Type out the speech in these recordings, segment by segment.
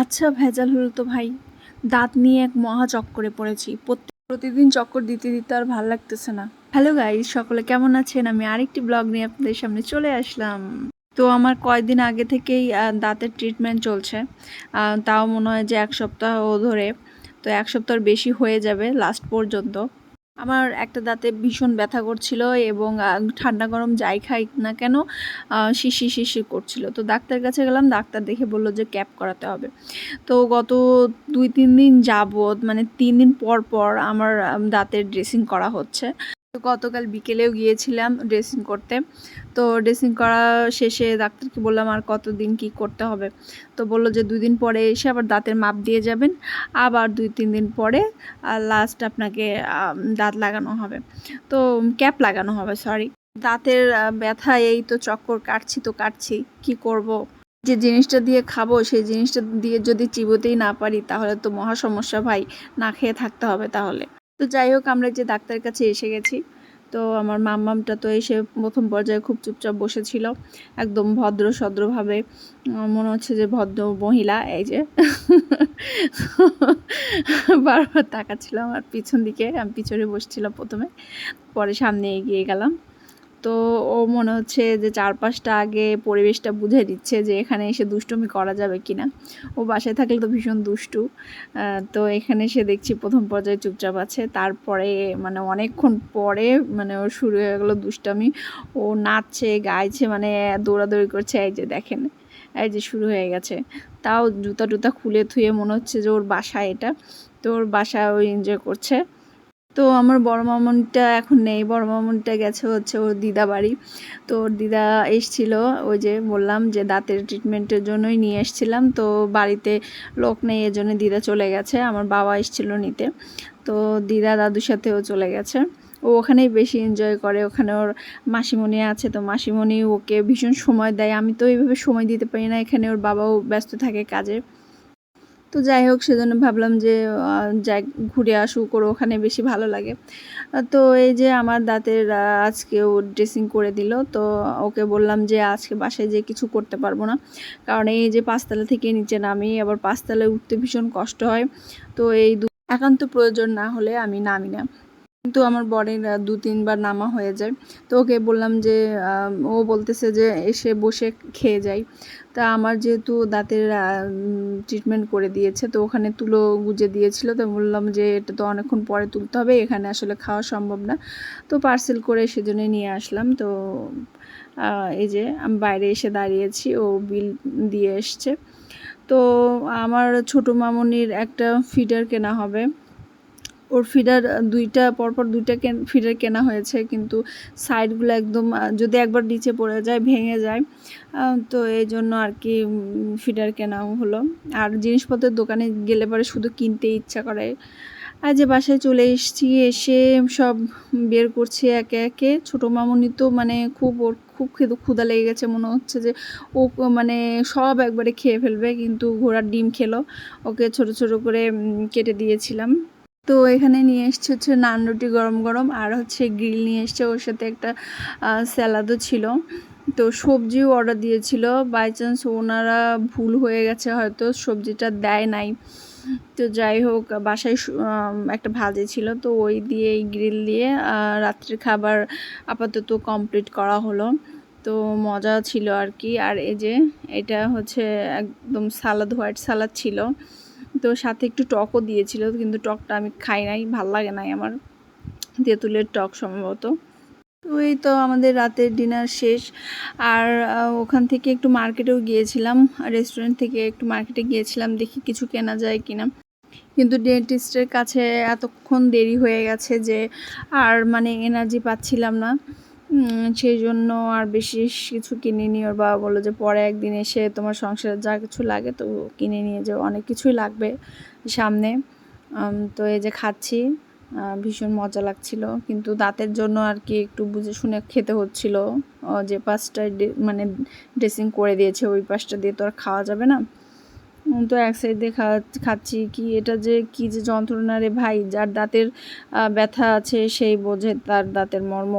আচ্ছা ভেজাল হলো তো ভাই। দাঁত নিয়ে এক মহা চক্করে পড়েছি। প্রতিদিন চক্কর দিতে দিতে আর ভালো লাগতেছে না। হ্যালো গাইজ সকলে কেমন আছেন? আমি আরেকটি ব্লগ নিয়ে আপনাদের সামনে চলে আসলাম। তো আমার কয়েকদিন আগে থেকেই দাঁতের ট্রিটমেন্ট চলছে। তাও মনে হয় যে এক সপ্তাহ ধরে। তো এক সপ্তাহর বেশি হয়ে যাবে লাস্ট পর্যন্ত। আমার একটা দাঁতে ভীষণ ব্যথা করছিল এবং ঠান্ডা গরম যাই খাই না কেন শিশি শিশি করছিল। তো ডাক্তার কাছে গেলাম, ডাক্তার দেখে বলল যে ক্যাপ করাতে হবে। তো গত দুই, তিন দিন যাবত মানে তিন দিন পর পর আমার দাঁতের ড্রেসিং করা হচ্ছে। তো গতকাল বিকেলেও গিয়েছিলাম ড্রেসিং করতে। তো ড্রেসিং করা শেষে ডাক্তারকে বললাম, আর কতদিন কি করতে হবে? তো বলল যে, দুই দিন পরে এসে আবার দাঁতের মাপ দিয়ে যাবেন। আবার দুই, তিন দিন পরে লাস্ট আপনাকে দাঁত লাগানো হবে। তো ক্যাপ লাগানো হবে সরি দাঁতের ব্যথা, এই তো চক্কর, কাটছি তো কাটছি, কি করব? যে জিনিসটা দিয়ে খাব, সেই জিনিসটা দিয়ে যদি চিবোতেই না পারি, তাহলে তো মহা সমস্যা ভাই, না খেয়ে থাকতে হবে তাহলে। তো যাই হোক, আমরা যে ডাক্তারের কাছে এসে গেছি। তো আমার মাম্মামটা তো এসে প্রথম পর্যায়ে খুব চুপচাপ বসেছিল, একদম ভদ্র সদ্রভাবে। মনে হচ্ছে যে ভদ্র মহিলা, এই যে। বারবার তাকাচ্ছিল আমার পিছন দিকে, আমি পিছনে বসছিলাম প্রথমে। পরে সামনে এগিয়ে গেলাম। তো ও মনে হচ্ছে যে চারপাশটা আগে পরিবেশটা বুঝে দিচ্ছে যে এখানে এসে দুষ্টুমি করা যাবে কিনা। ও বাসায় থাকলে তো ভীষণ দুষ্টু। তো এখানে এসে দেখছি প্রথম পর্যায়ে চুপচাপ আছে। তারপরে মানে অনেকক্ষণ পরে মানে ওর শুরু হয়ে গেলো দুষ্টামি। ও নাচছে, গাইছে মানে দৌড়াদৌড়ি করছে। এই যে দেখেন, এই যে শুরু হয়ে গেছে। তাও জুতা টুতা খুলে থুয়ে মনে হচ্ছে যে ওর বাসা এটা। তো ওর বাসা ওই এনজয় করছে। তো আমার বড় মামনটা এখন নেই। বড় মামনটা গেছে হচ্ছে ওর দিদা বাড়ি। তো ওর দিদা এসছিল, ওই যে বললাম যে দাঁতের ট্রিটমেন্টের জন্যই নিয়ে এসছিলাম। তো বাড়িতে লোক নেই, এজন্য দিদা চলে গেছে। আমার বাবা এসছিল নিতে। তো দিদা দাদুর সাথেও চলে গেছে। ও ওখানেই বেশি এনজয় করে। ওখানে ওর মাসিমণি আছে, তো মাসিমণি ওকে ভীষণ সময় দেয়। আমি তো এইভাবে সময় দিতে পারি না। এখানে ওর বাবাও ব্যস্ত থাকে কাজে। তো যাই হোক, সেজন্য ভাবলাম যে যাই, ঘুরে আসুক করে ওখানে বেশি ভালো লাগে। তো এই যে আমার দাঁতের আজকে ও ড্রেসিং করে দিল, তো ওকে বললাম যে, আজকে বাসায় যে কিছু করতে পারব না। কারণ এই যে পাঁচতলা থেকে নিচে নামি, আবার পাঁচতলায় উঠতে ভীষণ কষ্ট হয়। তো এই একান্ত প্রয়োজন না হলে আমি নামি না। কিন্তু আমার বরের দু, তিনবার নামা হয়ে যায়। তো ওকে বললাম যে ও বলতেছে যে, এসে বসে খেয়ে যাই। তা আমার যেহেতু দাঁতের ট্রিটমেন্ট করে দিয়েছে, তো ওখানে তুলো গুজে দিয়েছিল। তো বললাম যে, এটা তো অনেকক্ষণ পরে তুলতে হবে, এখানে আসলে খাওয়া সম্ভব না। তো পার্সেল করে সেজন্য নিয়ে আসলাম। তো এই যে, আমি বাইরে এসে দাঁড়িয়েছি, ও বিল দিয়ে এসছে। তো আমার ছোটো মামনির একটা ফিডার কেনা হবে। ওর ফিডার দুইটা, পরপর দুইটা ফিডার কেনা হয়েছে, কিন্তু সাইডগুলো একদম যদি একবার নিচে পড়ে যায়, ভেঙে যায় তো এই জন্য আর কি ফিডার কেনা হলো। আর জিনিসপত্রের দোকানে গেলে পরে শুধু কিনতে ইচ্ছা করে। আর যে বাসায় চলে এসেছি, এসে সব বের করছি একে একে। ছোটো মামুনি তো মানে খুব ওর, খুব খেতে ক্ষুদা লেগে গেছে, মনে হচ্ছে যে ও মানে সব একবারে খেয়ে ফেলবে, কিন্তু ঘোড়ার ডিম খেলো। ওকে ছোট ছোট করে কেটে দিয়েছিলাম। তো এখানে নিয়ে এসছে হচ্ছে নান রুটি গরম গরম আর হচ্ছে গ্রিল নিয়ে এসছে ওর সাথে একটা স্যালাদও ছিল। তো সবজিও অর্ডার দিয়েছিল। বাই চান্স ওনারা ভুল হয়ে গেছে হয়তো, সবজিটা দেয় নাই। তো যাই হোক, বাসায় একটা ভাজি ছিল। তো ওই দিয়ে এই গ্রিল দিয়ে রাত্রের খাবার আপাতত কমপ্লিট করা হলো। তো মজা ছিল আর কি। আর এই যে, এটা হচ্ছে একদম সালাদ, হোয়াইট সালাদ ছিল। তো সাথে একটু টকও দিয়েছিল, কিন্তু টকটা আমি খাই নাই, ভালো লাগে নাই আমার। তেঁতুলের টক সম্ভবত। তো এই তো আমাদের রাতের ডিনার শেষ। আর ওখান থেকে একটু মার্কেটেও গিয়েছিলাম রেস্টুরেন্ট থেকে একটু মার্কেটে গিয়েছিলাম, দেখি কিছু কেনা যায় কিনা। কিন্তু ডেন্টিস্টের কাছে এতক্ষণ দেরি হয়ে গেছে যে, আর মানে এনার্জি পাচ্ছিলাম না। সেই জন্য আর বেশি কিছু কিনিনি ওর বাবা বলল যে পরে একদিন এসে তোমার সংসারে যা কিছু লাগে তো কিনে নিয়ে যাও, অনেক কিছুই লাগবে সামনে। তো এই যে খাচ্ছি ভীষণ মজা লাগছিল। কিন্তু দাঁতের জন্য আর কি একটু বুঝে শুনে খেতে হচ্ছিল। যে পাশটা মানে ড্রেসিং করে দিয়েছে ওই পাশটা দিয়ে তো আর খাওয়া যাবে না। তো এক সাইড দিয়ে খাচ্ছি কি এটা যে কি যে যন্ত্রণা রে ভাই, যার দাঁতের ব্যথা আছে সেই বোঝে তার দাঁতের মর্ম।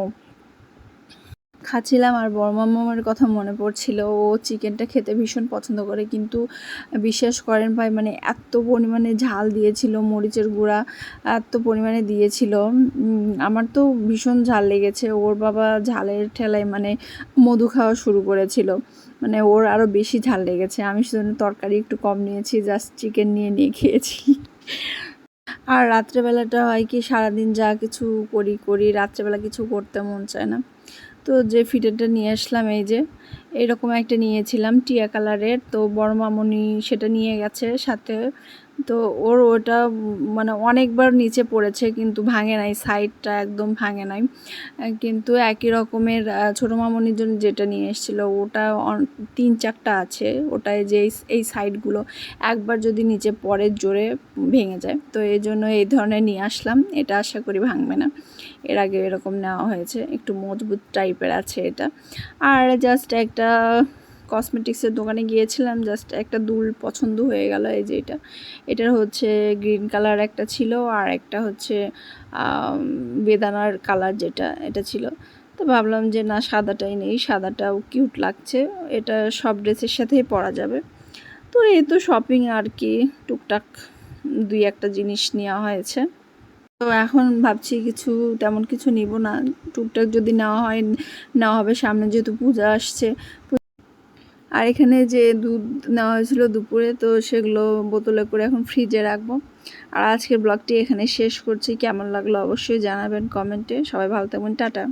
খাচ্ছিলাম আর বড়মাম্মার কথা মনে পড়ছিল। ও চিকেনটা খেতে ভীষণ পছন্দ করে, কিন্তু বিশ্বাস করেন ভাই মানে এত পরিমাণে ঝাল দিয়েছিল, মরিচের গুঁড়া এত পরিমাণে দিয়েছিল। আমার তো ভীষণ ঝাল লেগেছে। ওর বাবা ঝালের ঠেলায় মানে মধু খাওয়া শুরু করেছিল। মানে ওর আরও বেশি ঝাল লেগেছে। আমি সেজন্য তরকারি একটু কম নিয়েছি, জাস্ট চিকেন নিয়ে নিয়ে খেয়েছি। আর রাত্রেবেলাটা হয় কি, সারাদিন যা কিছু করি করি, রাত্রেবেলা কিছু করতে মন চায় না। তো যে ফিটারটা নিয়ে আসলাম, এই যে এরকম একটা নিয়েছিলাম টিয়া কালারের। তো বড় মামনি সেটা নিয়ে গেছে সাথে। তো ওর ওটা মানে অনেকবার নিচে পড়েছে, কিন্তু ভাঙে নাই সাইডটা একদম ভাঙে নাই। কিন্তু একই রকমের ছোটো মামনির জন্য যেটা নিয়ে এসেছিল, ওটা তিন চারটা আছে ওটায় যে এই- এই সাইডগুলো একবার যদি নিচে পড়ে, জোরে ভেঙে যায়। তো এই জন্য এই ধরনের নিয়ে আসলাম, এটা আশা করি ভাঙবে না। এর আগে এরকম নেওয়া হয়েছে, একটু মজবুত টাইপের আছে এটা। আর জাস্ট একটা কসমেটিক্সের দোকানে গিয়েছিলাম জাস্ট একটা দুল পছন্দ হয়ে গেল, এই যে এটা। এটার হচ্ছে গ্রিন কালার একটা ছিল, আর একটা হচ্ছে বেদানার কালার যেটা, এটা ছিল। তো ভাবলাম যে না, সাদাটাই নেই, সাদাটাও কিউট লাগছে, এটা সব ড্রেসের সাথেই পরা যাবে। তো এই তো শপিং আর কি, টুকটাক দুই একটা জিনিস নেওয়া হয়েছে। তো এখন ভাবছি কিছু, তেমন কিছু নিব না, টুকটাক যদি নেওয়া হয়, নেওয়া হবে, সামনে যেহেতু পূজা আসছে আর এখানে যে দুধ নেওয়া হয়েছিল দুপুরে, তো সেগুলো বোতলে করে এখন ফ্রিজে রাখব। আর আজকের ব্লগটি এখানে শেষ করছি। কেমন লাগল অবশ্যই জানাবেন কমেন্টে। সবাই ভালো থাকবেন। টাটা।